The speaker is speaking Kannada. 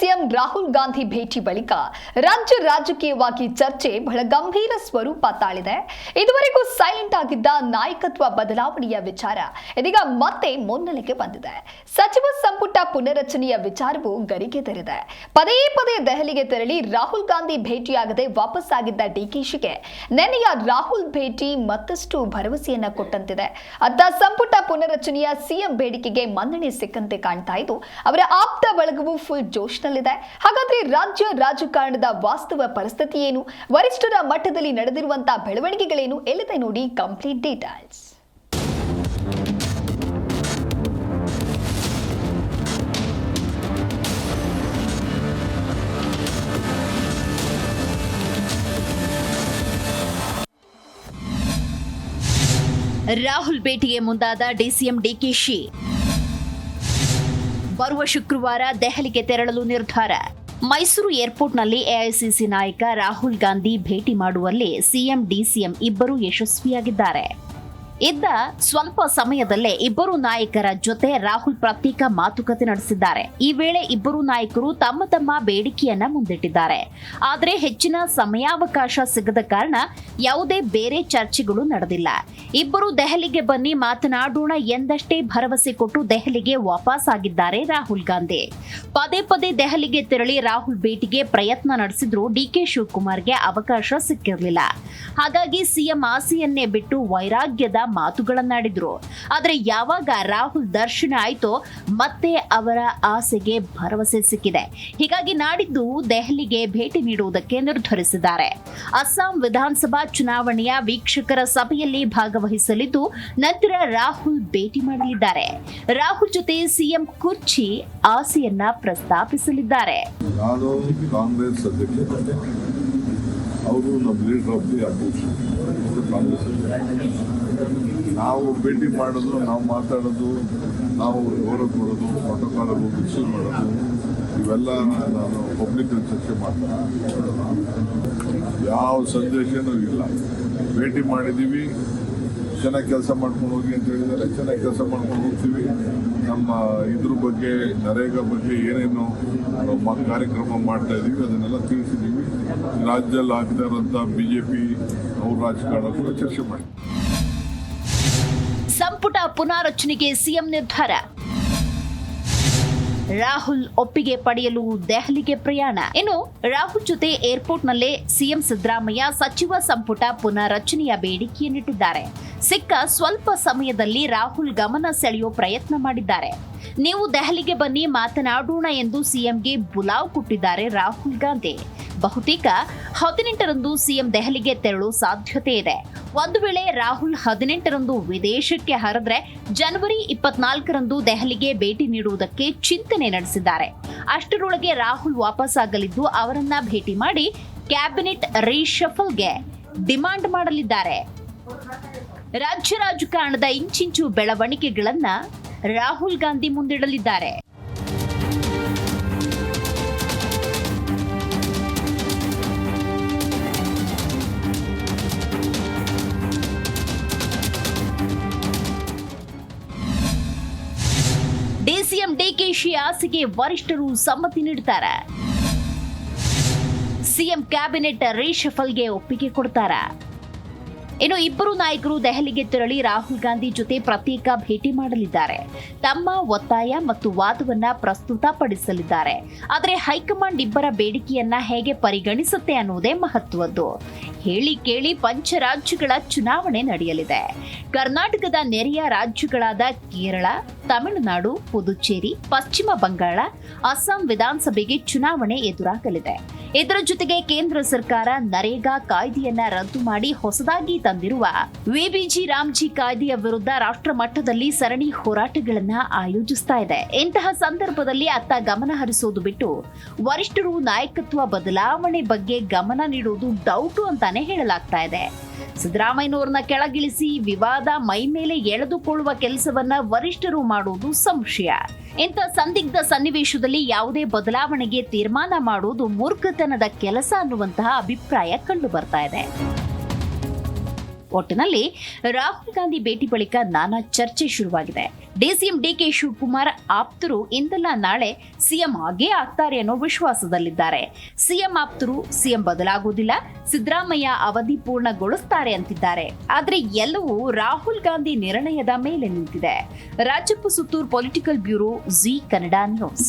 DCM Rahul Gandhi ಭೇಟಿ ಬಳಿಕ ರಾಜ್ಯ ರಾಜಕೀಯವಾಗಿ ಚರ್ಚೆ ಬಹಳ ಗಂಭೀರ ಸ್ವರೂಪ ತಾಳಿದೆ. ಇದುವರೆಗೂ ಸೈಲೆಂಟ್ ಆಗಿದ್ದ ನಾಯಕತ್ವ ಬದಲಾವಣೆಯ ವಿಚಾರ ಇದೀಗ ಮತ್ತೆ ಮುನ್ನೆಲೆಗೆ ಬಂದಿದೆ. ಸಚಿವ ಸಂಪುಟ ಪುನರಚನೆಯ ವಿಚಾರವು ಗರಿಗೆದರಿದೆ ಪದೇ ಪದೇ ದೆಹಲಿಗೆ ತೆರಳಿ ರಾಹುಲ್ ಗಾಂಧಿ ಭೇಟಿಯಾಗದೆ ವಾಪಸ್ ಆಗಿದ್ದ ಡಿಕೆಶಿಗೆ ನೆನೆಯ ರಾಹುಲ್ ಭೇಟಿ ಮತ್ತಷ್ಟು ಭರವಸೆಯನ್ನ ಕೊಟ್ಟಂತಿದೆ. ಅತ್ತ ಸಂಪುಟ ಪುನರಚನೆಯ ಸಿಎಂ ಬೇಡಿಕೆಗೆ ಮನ್ನಣೆ ಸಿಕ್ಕಂತೆ ಕಾಣ್ತಾ ಇದ್ದು, ಅವರ ಆಪ್ತ ಬಳಗವು ಫುಲ್ ಜೋಶ್ನಲ್ಲಿದೆ ಹಾಗಾದ್ರೆ ರಾಜ್ಯ ರಾಜಕಾರಣದ ವಾಸ್ತವ ಪರಿಸ್ಥಿತಿ ಏನು? ವರಿಷ್ಠರ ಮಟ್ಟದಲ್ಲಿ ನಡೆದಿರುವಂತಹ ಬೆಳವಣಿಗೆಗಳೇನು? ಎಲ್ಲಿದೆ ನೋಡಿ ಕಂಪ್ಲೀಟ್ ಡೀಟೇಲ್ಸ್ ರಾಹುಲ್ ಭೇಟಿಗೆ ಮುಂದಾದ ಡಿಸಿಎಂ ಡಿಕೆಶಿ ಬರುವ ಶುಕ್ರವಾರ ದೆಹಲಿಗೆ ತೆರಳಲು ನಿರ್ಧಾರ. ಮೈಸೂರು ಏರ್ಪೋರ್ಟ್ನಲ್ಲಿ ಎಐಸಿಸಿ ನಾಯಕ ರಾಹುಲ್ ಗಾಂಧಿ ಭೇಟಿ ಮಾಡುವಲ್ಲಿ ಸಿಎಂ, ಡಿಸಿಎಂ ಇಬ್ಬರೂ ಯಶಸ್ವಿಯಾಗಿದ್ದಾರೆ. ಇದ್ದ ಸ್ವಲ್ಪ ಸಮಯದಲ್ಲೇ ಇಬ್ಬರು ನಾಯಕರ ಜೊತೆ ರಾಹುಲ್ ಪ್ರತ್ಯೇಕ ಮಾತುಕತೆ ನಡೆಸಿದ್ದಾರೆ. ಈ ವೇಳೆ ಇಬ್ಬರು ನಾಯಕರು ತಮ್ಮ ತಮ್ಮ ಬೇಡಿಕೆಯನ್ನ ಮುಂದಿಟ್ಟಿದ್ದಾರೆ. ಆದರೆ ಹೆಚ್ಚಿನ ಸಮಯಾವಕಾಶ ಸಿಗದ ಕಾರಣ ಯಾವುದೇ ಬೇರೆ ಚರ್ಚೆಗಳು ನಡೆದಿಲ್ಲ. ಇಬ್ಬರು ದೆಹಲಿಗೆ ಬನ್ನಿ ಮಾತನಾಡೋಣ ಎಂದಷ್ಟೇ ಭರವಸೆ ಕೊಟ್ಟು ದೆಹಲಿಗೆ ವಾಪಸ್ ಆಗಿದ್ದಾರೆ ರಾಹುಲ್ ಗಾಂಧಿ. ಪದೇ ಪದೇ ದೆಹಲಿಗೆ ತೆರಳಿ ರಾಹುಲ್ ಭೇಟಿಗೆ ಪ್ರಯತ್ನ ನಡೆಸಿದ್ರು ಡಿಕೆ ಶಿವಕುಮಾರ್ಗೆ ಅವಕಾಶ ಸಿಕ್ಕಿರಲಿಲ್ಲ. ಹಾಗಾಗಿ ಸಿಎಂ ಆಸೆಯನ್ನೇ ಬಿಟ್ಟು ವೈರಾಗ್ಯದ ಮಾತುಗಳನ್ನಾಡಿದ್ರು. ಆದರೆ ಯಾವಾಗ ರಾಹುಲ್ ದರ್ಶನ ಆಯ್ತೋ ಮತ್ತೆ ಅವರ ಆಸೆಗೆ ಭರವಸೆ ಸಿಕ್ಕಿದೆ. ಹೀಗಾಗಿ ನಾಡಿದ್ದು ದೆಹಲಿಗೆ ಭೇಟಿ ನೀಡುವುದಕ್ಕೆ ನಿರ್ಧರಿಸಿದ್ದಾರೆ. ಅಸ್ಸಾಂ ವಿಧಾನಸಭಾ ಚುನಾವಣೆಯ ವೀಕ್ಷಕರ ಸಭೆಯಲ್ಲಿ ಭಾಗವಹಿಸಲಿದ್ದು, ನಂತರ ರಾಹುಲ್ ಭೇಟಿ ಮಾಡಲಿದ್ದಾರೆ. ರಾಹುಲ್ ಜೊತೆ ಸಿಎಂ ಕುರ್ಚಿ ಆಸೆಯನ್ನ ಪ್ರಸ್ತಾಪಿಸಲಿದ್ದಾರೆ. ನಾನು ಕಾಂಗ್ರೆಸ್ ಅವರು ನಮ್ಮ ಲೀಡರ್ ಆಫ್ ದಿ ಅಧ್ಯಕ್ಷ. ನಾವು ಭೇಟಿ ಮಾಡೋದು, ನಾವು ಮಾತಾಡೋದು, ನಾವು ಗೌರವ ಕೊಡೋದು ಪ್ರೋಟೋಕಾಲ್ ರಿಸೀವ್ ಮಾಡೋದು, ಇವೆಲ್ಲ ನಾನು ಪಬ್ಲಿಕ್ ಚರ್ಚೆ ಮಾಡ್ತೀನಿ. ಯಾವ ಸಂದೇಶನೂ ಇಲ್ಲ. ಭೇಟಿ ಮಾಡಿದ್ದೀವಿ ಚೆನ್ನಾಗಿ ಕೆಲಸ ಮಾಡ್ಕೊಂಡು ಹೋಗಿ ಅಂತ ಹೇಳಿದರೆ ಚೆನ್ನಾಗಿ ಕೆಲಸ ಮಾಡ್ಕೊಂಡು ಹೋಗ್ತೀವಿ. ನಮ್ಮ ಇದ್ರ ಬಗ್ಗೆ, ನರೇಗಾ ಬಗ್ಗೆ ಏನೇನು ಕಾರ್ಯಕ್ರಮ ಮಾಡ್ತಾ ಇದ್ದೀವಿ ಅದನ್ನೆಲ್ಲ ತಿಳಿಸಿದ್ದೀವಿ. ರಾಜ್ಯದಲ್ಲಿ ಆಗ್ತಾ ಬಿಜೆಪಿ ಅವ್ರ ರಾಜಕಾರಣ ಚರ್ಚೆ ಮಾಡಿ. ಸಂಪುಟ ಪುನಾರಚನೆಗೆ ಸಿಎಂ ನಿರ್ಧಾರ. ರಾಹುಲ್ ಒಪ್ಪಿಗೆ ಪಡೆಯಲು ದೆಹಲಿಗೆ ಪ್ರಯಾಣ. ಇನ್ನು ರಾಹುಲ್ ಜೊತೆ ಏರ್ಪೋರ್ಟ್ನಲ್ಲೇ ಸಿಎಂ ಸಿದ್ದರಾಮಯ್ಯ ಸಚಿವ ಸಂಪುಟ ಪುನಾರಚನೆಯ ಬೇಡಿಕೆಯನ್ನಿಟ್ಟಿದ್ದಾರೆ. ಸಿಕ್ಕ ಸ್ವಲ್ಪ ಸಮಯದಲ್ಲಿ ರಾಹುಲ್ ಗಮನ ಸೆಳೆಯೋ ಪ್ರಯತ್ನ ಮಾಡಿದ್ದಾರೆ. ನೀವು ದೆಹಲಿಗೆ ಬನ್ನಿ, ಮಾತನಾಡೋಣ ಎಂದು ಸಿಎಂಗೆ ಬುಲಾವ್ ಕೊಟ್ಟಿದ್ದಾರೆ ರಾಹುಲ್ ಗಾಂಧಿ. ಬಹುತೇಕ ಹದಿನೆಂಟರಂದು ಸಿಎಂ ದೆಹಲಿಗೆ ತೆರಳೋ ಸಾಧ್ಯತೆ ಇದೆ. ಒಂದು ವೇಳೆ ರಾಹುಲ್ ಹದಿನೆಂಟರಂದು ವಿದೇಶಕ್ಕೆ ಹರಿದ್ರೆ ಜನವರಿ ಇಪ್ಪತ್ನಾಲ್ಕರಂದು ದೆಹಲಿಗೆ ಭೇಟಿ ನೀಡುವುದಕ್ಕೆ ಚಿಂತನೆ ನಡೆಸಿದ್ದಾರೆ. ಅಷ್ಟರೊಳಗೆ ರಾಹುಲ್ ವಾಪಸ್ ಆಗಲಿದ್ದು ಅವರನ್ನ ಭೇಟಿ ಮಾಡಿ ಕ್ಯಾಬಿನೆಟ್ ರೀಶಫಲ್ಗೆ ಡಿಮಾಂಡ್ ಮಾಡಲಿದ್ದಾರೆ. ರಾಜ್ಯ ರಾಜಕಾರಣದ ಇಂಚಿಂಚು ಬೆಳವಣಿಗೆಗಳನ್ನ ರಾಹುಲ್ ಗಾಂಧಿ ಮುಂದಿಡಲಿದ್ದಾರೆ. ಡಿಸಿಎಂ ಡಿಕೆಶಿ ಆಸೆಗೆ ವರಿಷ್ಠರು ಸಮ್ಮತಿ ನೀಡುತ್ತಾರೆ ಸಿಎಂ ಕ್ಯಾಬಿನೆಟ್ ರೀಶಫಲ್ಗೆ ಒಪ್ಪಿಗೆ ಕೊಡ್ತಾರ? ಇನ್ನು ಇಬ್ಬರು ನಾಯಕರು ದೆಹಲಿಗೆ ತೆರಳಿ ರಾಹುಲ್ ಗಾಂಧಿ ಜೊತೆ ಪ್ರತ್ಯೇಕ ಭೇಟಿ ಮಾಡಲಿದ್ದಾರೆ. ತಮ್ಮ ಒತ್ತಾಯ ಮತ್ತು ವಾದವನ್ನ ಪ್ರಸ್ತುತಪಡಿಸಲಿದ್ದಾರೆ. ಆದರೆ ಹೈಕಮಾಂಡ್ ಇಬ್ಬರ ಬೇಡಿಕೆಯನ್ನ ಹೇಗೆ ಪರಿಗಣಿಸುತ್ತೆ ಅನ್ನುವುದೇ ಮಹತ್ವದ್ದು. ಹೇಳಿ ಕೇಳಿ ಪಂಚರಾಜ್ಯಗಳ ಚುನಾವಣೆ ನಡೆಯಲಿದೆ. ಕರ್ನಾಟಕದ ನೆರೆಯ ರಾಜ್ಯಗಳಾದ ಕೇರಳ, ತಮಿಳುನಾಡು, ಪುದುಚೇರಿ, ಪಶ್ಚಿಮ ಬಂಗಾಳ, ಅಸ್ಸಾಂ ವಿಧಾನಸಭೆಗೆ ಚುನಾವಣೆ ಎದುರಾಗಲಿದೆ. ಇದರ ಜೊತೆಗೆ ಕೇಂದ್ರ ಸರ್ಕಾರ ನರೇಗಾ ಕಾಯ್ದೆಯನ್ನ ರದ್ದು ಮಾಡಿ ಹೊಸದಾಗಿ ತಂದಿರುವ ವಿಬಿಜಿ ರಾಮ್ಜಿ ಕಾಯ್ದೆಯ ವಿರುದ್ಧ ರಾಷ್ಟ್ರ ಮಟ್ಟದಲ್ಲಿ ಸರಣಿ ಹೋರಾಟಗಳನ್ನ ಆಯೋಜಿಸ್ತಾ ಇದೆ. ಇಂತಹ ಸಂದರ್ಭದಲ್ಲಿ ಅತ್ತ ಗಮನ ಹರಿಸೋದು ಬಿಟ್ಟು ವರಿಷ್ಠರು ನಾಯಕತ್ವ ಬದಲಾವಣೆ ಬಗ್ಗೆ ಗಮನ ನೀಡುವುದು ಡೌಟು ಅಂತಾನೆ ಹೇಳಲಾಗ್ತಾ ಇದೆ. ಸಿದ್ದರಾಮಯ್ಯನವ್ರನ್ನ ಕೆಳಗಿಳಿಸಿ ವಿವಾದ ಮೈ ಮೇಲೆ ಎಳೆದುಕೊಳ್ಳುವ ಕೆಲಸವನ್ನ ವರಿಷ್ಠರು ಮಾಡುವುದು ಸಂಶಯ. ಇಂಥ ಸಂದಿಗ್ಧ ಸನ್ನಿವೇಶದಲ್ಲಿ ಯಾವುದೇ ಬದಲಾವಣೆಗೆ ತೀರ್ಮಾನ ಮಾಡುವುದು ಮೂರ್ಖತನದ ಕೆಲಸ ಅನ್ನುವಂತಹ ಅಭಿಪ್ರಾಯ ಕಂಡು ಬರ್ತಾ ಇದೆ. ಒಟ್ಟಿನಲ್ಲಿ ರಾಹುಲ್ ಗಾಂಧಿ ಭೇಟಿ ಬಳಿಕ ನಾನಾ ಚರ್ಚೆ ಶುರುವಾಗಿದೆ. ಡಿಸಿಎಂ ಡಿಕೆ ಶಿವಕುಮಾರ್ ಆಪ್ತರು ಇಂದಲ್ಲ ನಾಳೆ ಸಿಎಂ ಆಗೇ ಆಗ್ತಾರೆ ಅನ್ನೋ ವಿಶ್ವಾಸದಲ್ಲಿದ್ದಾರೆ. ಸಿಎಂ ಆಪ್ತರು ಸಿಎಂ ಬದಲಾಗುವುದಿಲ್ಲ, ಸಿದ್ದರಾಮಯ್ಯ ಅವಧಿ ಪೂರ್ಣಗೊಳಿಸ್ತಾರೆ ಅಂತಿದ್ದಾರೆ. ಆದರೆ ಎಲ್ಲವೂ ರಾಹುಲ್ ಗಾಂಧಿ ನಿರ್ಣಯದ ಮೇಲೆ ನಿಂತಿದೆ. Rajappa Suttur political bureau, Zee Kannada news.